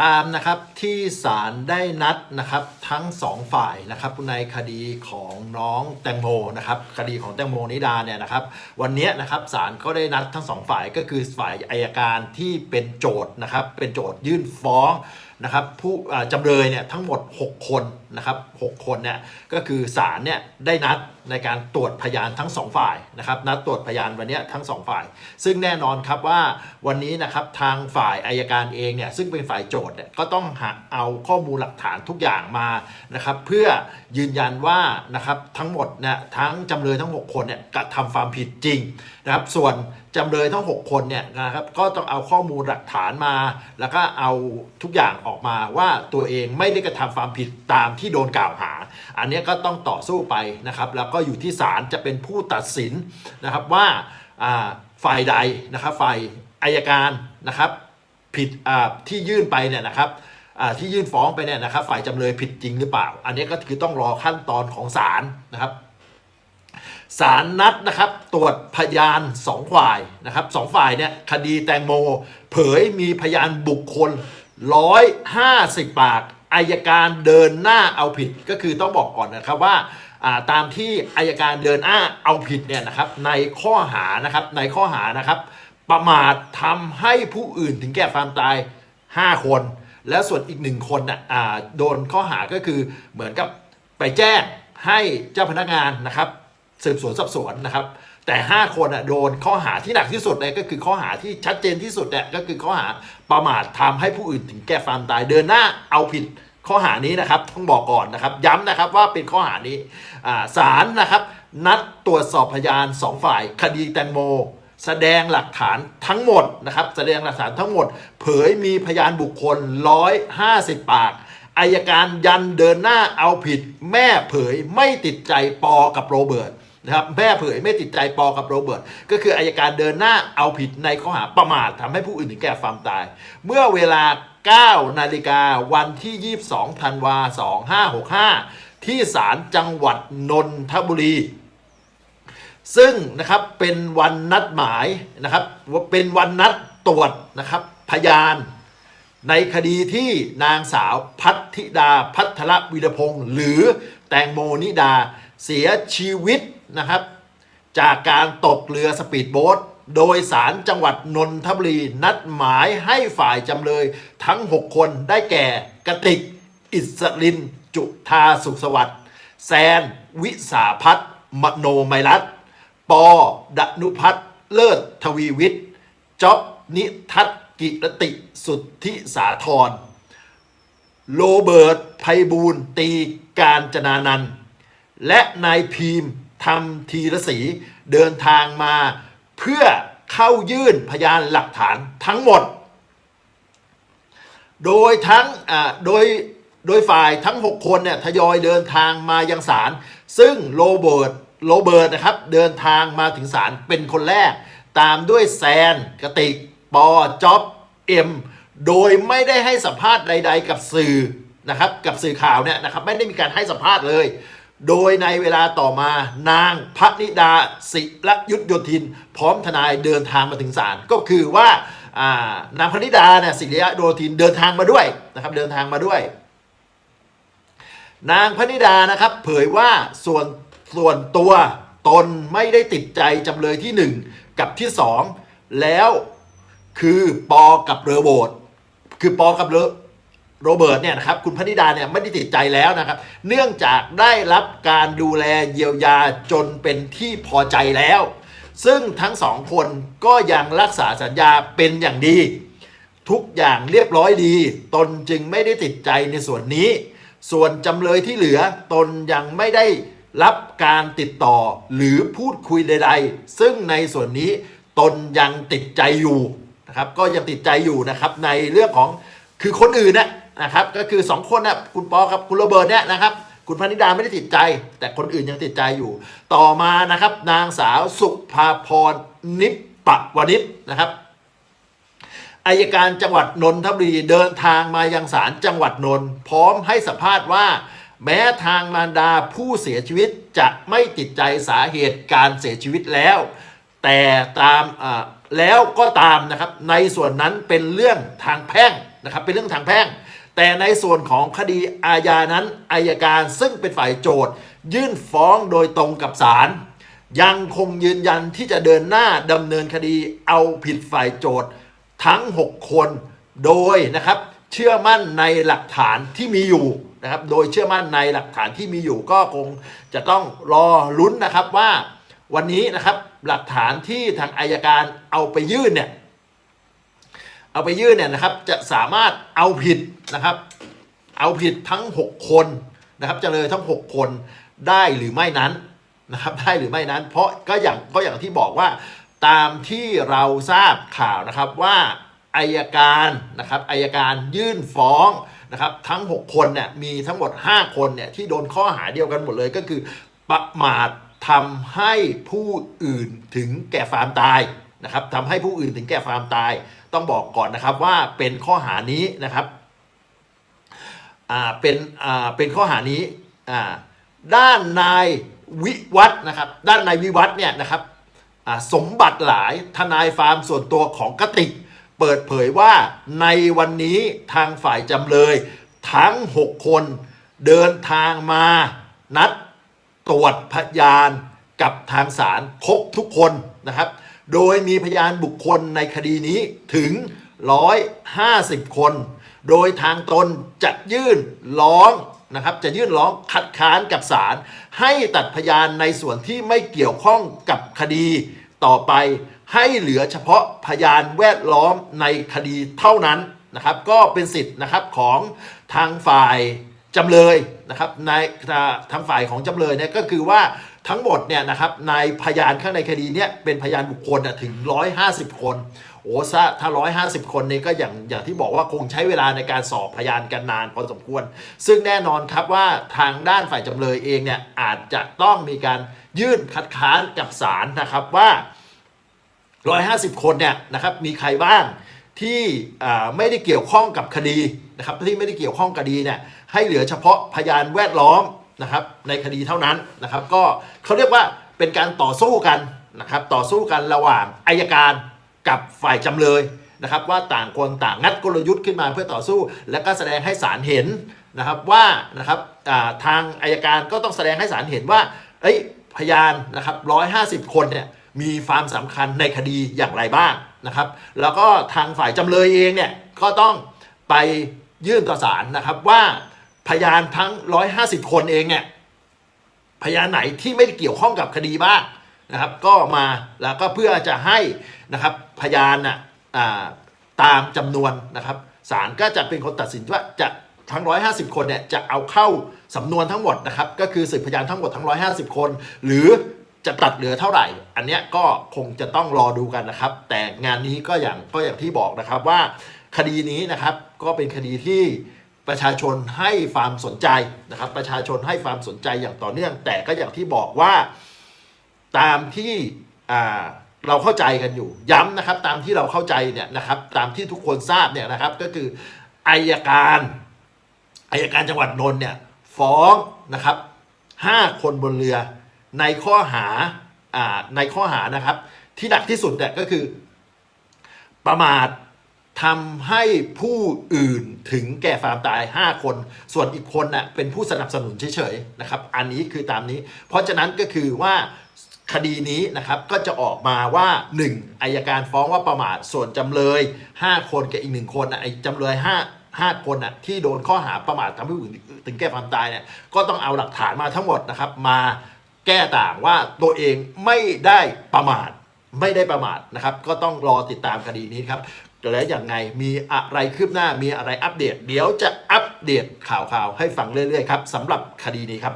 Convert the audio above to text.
ตามนะครับที่ศาลได้นัดนะครับทั้งสองฝ่ายนะครับในคดีของน้องแตงโมนะครับคดีของแตงโมนิดาเนี่ยนะครับวันนี้นะครับศาลก็ได้นัดทั้งสองฝ่ายก็คือฝ่ายอายการที่เป็นโจทย์นะครับเป็นโจทย์ยื่นฟ้อง นะครับผู้จำเลยเนี่ยทั้งหมด 6 คนนะครับ6คนเนี่ยก็คือศาลเนี่ยได้นัดในการตรวจพยานทั้งสองฝ่ายนะครับนัดตรวจพยานวันนี้ทั้งสองฝ่าย ซึ่งแน่นอนครับว่าวันนี้นะครับทางฝ่ายอายการเองเนี่ยซึ่งเป็นฝ่ายโจทย์เนี่ยก็ต้องหาเอาข้อมูลหลักฐานทุกอย่างมานะครับเพื่อยืนยันว่านะครับทั้งหมดเนี่ยทั้งจำเลยทั้ง 6 คนเนี่ยกระทำความผิดจริงนะครับส่วน จำเลยทั้ง 6 คนเนี่ยนะครับก็ต้องเอาข้อมูลหลักฐานมา แล้วก็เอาทุกอย่างออกมาว่าตัวเองไม่ได้กระทำความผิดตามที่โดนกล่าวหา อันนี้ก็ต้องต่อสู้ไปนะครับ แล้วก็อยู่ที่ศาลจะเป็นผู้ตัดสินนะครับว่าฝ่ายใดนะครับฝ่ายอายการนะครับผิดที่ยื่นไปเนี่ยนะครับที่ยื่นฟ้องไปเนี่ยนะครับ ฝ่ายจำเลยผิดจริงหรือเปล่า อันนี้ก็คือต้องรอขั้นตอนของศาลนะครับ ศาลนัดนะครับตรวจพยานสองฝ่ายนะครับสองฝ่ายเนี่ยคดีแตงโม เผยมีพยานบุคคล 150 ปากอายการเดินหน้าเอาผิดก็คือต้องบอกก่อนนะครับว่าตามที่อายการเดินหน้าเอาผิดเนี่ยนะครับในข้อหานะครับในข้อหานะครับ ประมาททำให้ผู้อื่นถึงแก่ความตาย 5 คน แล้วส่วนอีกหนึ่งคนน่ะอ่าโดนข้อหาก็คือเหมือนกับไปแจ้งให้เจ้าพนักงานนะครับ สืบสวนสอบสวนนะครับ แต่ 5 คนอะโดนข้อหาที่หนักที่สุดเลยก็คือข้อหาที่ชัดเจนที่สุดเนี่ยก็คือข้อหาประมาททำให้ผู้อื่นถึงแก่ความตายเดินหน้าเอาผิดข้อหานี้นะครับต้องบอกก่อนนะครับย้ำนะครับว่าเป็นข้อหานี้อ่าศาลนะครับ นัดตรวจสอบพยานสองฝ่าย คดีแตงโม แสดงหลักฐานทั้งหมดนะครับ แสดงหลักฐานทั้งหมด เผยมีพยานบุคคล 150 ปากอายการยันเดินหน้าเอาผิด แม่เผยไม่ติดใจปอกับโรเบิร์ต นะครับแม่เผยไม่ติดใจปอกับโรเบิร์ตก็คืออายการเดินหน้าเอาผิดในข้อหาประมาททำให้ผู้อื่นถึงแก่ความตาย เมื่อเวลา 9 นาฬิกาวันที่ 22 ธันวา 2565 ที่ศาลจังหวัดนนทบุรี ซึ่งนะครับเป็นวันนัดหมายนะครับว่าเป็นวันนัดตรวจนะครับพยานในคดีที่นางสาวพัทธิดาพัทรวิรพงศ์หรือแตงโมนิดา เสียชีวิตนะครับ จากการตกเรือสปีดโบ๊ทโดยสารจังหวัดนนทบุรีนัดหมายให้ฝ่ายจำเลยทั้ง 6 คนได้แก่กติก อิสริน จุธาสุขสวัสดิ์แซน วิสาพัฒน์มโนไมรัตน์ปอดนุพัฒน์เลิศทวีวิทย์จ๊อบนิทัศกิรติสุทธิสาธรโรเบิร์ตไพบูลตีการจนานันท์ และนายพีมทำทีรศรีเดินทางมา เพื่อเข้ายื่นพยานหลักฐานทั้งหมด โดยทั้งโดยโดยฝ่ายทั้ง 6 คนเนี่ยทยอยเดินทางมายังศาลซึ่งโรเบิร์ตโรเบิร์ตนะครับเดินทางมาถึงศาลเป็นคนแรก ตามด้วยแซนกติกปอจ๊อบเอ็มโดยไม่ได้ให้สัมภาษณ์ใด ๆ กับสื่อนะครับกับสื่อข่าวเนี่ยนะครับไม่ได้มีการให้สัมภาษณ์เลย โดยในเวลาต่อมานางพระนิดาศิรยุทธโยธิน พร้อมทนายเดินทางมาถึงศาลก็คือว่าานางพระนิดาเนี่ยศิริยุทธโยธินเดินทางมาด้วยนะครับเดินทางมาด้วย นางพนิดานะครับเผยว่าส่วนส่วนตัวตนไม่ได้ติดใจจำเลยที่หนึ่งกับที่สองแล้วคือปอกับเรือโบดคือปอกับเรือ โรเบิร์ตเนี่ยนะครับคุณพนิดาเนี่ยไม่ได้ติดใจแล้วนะครับ เนื่องจากได้รับการดูแลเยียวยาจนเป็นที่พอใจแล้ว ซึ่งทั้งสองคนก็ยังรักษาสัญญาเป็นอย่างดี ทุกอย่างเรียบร้อยดี ตนจึงไม่ได้ติดใจในส่วนนี้ ส่วนจำเลยที่เหลือตนยังไม่ได้รับการติดต่อหรือพูดคุยใด ๆ ซึ่งในส่วนนี้ตนยังติดใจอยู่นะครับก็ยังติดใจอยู่นะครับในเรื่องของคือคนอื่นนะ นะครับก็คือสองคนนะคุณปอกับคุณโรเบิร์ตเนี่ยนะครับคุณพนิดาไม่ได้ติดใจ แต่คนอื่นยังติดใจอยู่ ต่อมานะครับนางสาวสุภาพรนิปปะวนิชนะครับอายการจังหวัดนนทบุรีเดินทางมายังศาลจังหวัดนนท์พร้อมให้สัมภาษณ์ว่า แม้ทางมารดาผู้เสียชีวิตจะไม่ติดใจสาเหตุการเสียชีวิตแล้ว แต่ตามอ่าแล้วก็ตามนะครับในส่วนนั้นเป็นเรื่องทางแพ่งนะครับเป็นเรื่องทางแพ่ง แต่ในส่วนของคดีอาญานั้นอายการซึ่งเป็นฝ่ายโจทยื่นฟ้องโดยตรงกับศาลยังคงยืนยันที่จะเดินหน้าดำเนินคดีเอาผิดฝ่ายโจททั้ง 6 คนโดยนะครับเชื่อมั่นในหลักฐานที่มีอยู่นะครับ โดยเชื่อมั่นในหลักฐานที่มีอยู่ก็คงจะต้องรอลุ้นนะครับว่าวันนี้นะครับหลักฐานที่ทางอายการเอาไปยื่นเนี่ย เอาไปยื่นเนี่ยนะครับจะสามารถเอาผิดนะครับ เอาผิดทั้ง 6 คนนะครับจำเลยทั้ง 6 คนได้หรือไม่นั้นนะครับได้หรือไม่นั้น เพราะก็อย่างก็อย่างที่บอกว่าตามที่เราทราบข่าวนะครับว่าอายการนะครับอายการยื่นฟ้องนะครับทั้ง 6 คนเนี่ยมีทั้งหมด 5 คนเนี่ยที่โดนข้อหาเดียวกันหมดเลยก็คือ ประมาททำให้ผู้อื่นถึงแก่ความตายนะครับทำให้ผู้อื่นถึงแก่ความตาย ต้องบอกก่อนนะครับว่าเป็นข้อหานี้นะครับอ่าเป็นอ่าเป็นข้อหานี้อ่าด้านนายวิวัฒนะครับ ด้านนายวิวัฒเนี่ยนะครับอ่าสมบัติหลายทนายฟาร์มส่วนตัวของกติก เปิดเผยว่าในวันนี้ทางฝ่ายจำเลย ทั้ง 6 คนเดินทางมา นัดตรวจพยานกับทางศาลครบทุกคนนะครับ โดยมีพยานบุคคลในคดีนี้ถึง 150 คน โดยทางตนจะยื่นร้องนะครับจะยื่นร้องคัดค้านกับศาลให้ตัดพยานในส่วนที่ไม่เกี่ยวข้องกับคดีต่อไป ให้เหลือเฉพาะพยานแวดล้อมในคดีเท่านั้นนะครับ ก็เป็นสิทธิ์นะครับของทางฝ่ายจำเลยนะครับในทางฝ่ายของจำเลยเนี่ยก็คือว่า ทั้งหมดเนี่ยนะครับในพยานข้างในคดีเนี่ยเป็นพยานบุคคลถึง 150 คนโอ้ซะถ้า 150 คนนี้ก็อย่างอย่างที่บอกว่าคงใช้เวลาในการสอบพยานกันนานพอสมควร ซึ่งแน่นอนครับว่าทางด้านฝ่ายจำเลยเองเนี่ยอาจจะต้องมีการยื่นคัดค้านกับศาลนะครับว่า 150 คนเนี่ยนะครับมีใครบ้างที่ไม่ได้เกี่ยวข้องกับคดีนะครับที่ไม่ได้เกี่ยวข้องกับคดีเนี่ยให้เหลือเฉพาะพยานแวดล้อม นะครับในคดีเท่านั้นนะครับก็เขาเรียกว่าเป็นการต่อสู้กันนะครับต่อสู้กันระหว่างอายการกับฝ่ายจำเลยนะครับว่าต่างคนต่างงัดกลยุทธ์ขึ้นมาเพื่อต่อสู้ และก็แสดงให้ศาลเห็นนะครับว่านะครับทางอายการก็ต้องแสดงให้ศาลเห็นว่าเอ้พยานนะครับ150คนเนี่ยมีความสำคัญในคดีอย่างไรบ้างนะครับ แล้วก็ทางฝ่ายจำเลยเองเนี่ยก็ต้องไปยื่นต่อศาลนะครับว่า พยานทั้ง 150 คนเองเนี่ยพยานไหนที่ไม่เกี่ยวข้องกับคดีบ้างนะครับ ก็มาแล้วก็เพื่อจะให้นะครับพยานน่ะอ่าตามจำนวนนะครับศาลก็จะเป็นคนตัดสินว่าจะทั้ง 150 คนเนี่ยจะเอาเข้าสำนวนทั้งหมดนะครับ ก็คือสืบพยานทั้งหมดทั้ง 150 คน หรือจะตัดเหลือเท่าไหร่ อันเนี้ยก็คงจะต้องรอดูกันนะครับ แต่งานนี้ก็อย่างก็อย่างที่บอกนะครับว่าคดีนี้นะครับก็เป็นคดีที่ ประชาชนให้ความสนใจนะครับ ประชาชนให้ความสนใจอย่างต่อเนื่อง แต่ก็อย่างที่บอกว่าตามที่เราเข้าใจกันอยู่ ย้ำนะครับ ตามที่เราเข้าใจเนี่ยนะครับ ตามที่ทุกคนทราบเนี่ยนะครับ ก็คืออายการอายการจังหวัดนนท์เนี่ยฟ้องนะครับห้าคนบนเรือในข้อหาอ่าในข้อหานะครับ ที่หนักที่สุดเนี่ยก็คือประมาท ทำให้ผู้อื่นถึงแก่ความตาย 5 คน ส่วนอีกคนน่ะเป็นผู้สนับสนุนเฉยๆนะครับ อันนี้คือตามนี้ เพราะฉะนั้นก็คือว่าคดีนี้นะครับก็จะออกมาว่า 1. อายการฟ้องว่าประมาทส่วนจำเลย 5 คนกับอีกหนึ่งคนนะไอ้จำเลย5 5คนน่ะที่โดนข้อหาประมาททำให้ผู้อื่นถึงแก่ความตายเนี่ยก็ต้องเอาหลักฐานมาทั้งหมดนะครับ มาแก้ต่างว่าตัวเองไม่ได้ประมาทไม่ได้ประมาทนะครับ ก็ต้องรอติดตามคดีนี้ครับ แล้วอย่างไงมีอะไรคืบหน้ามีอะไรอัปเดต เดี๋ยวจะอัปเดตข่าวๆให้ฟังเรื่อยๆครับสำหรับคดีนี้ครับ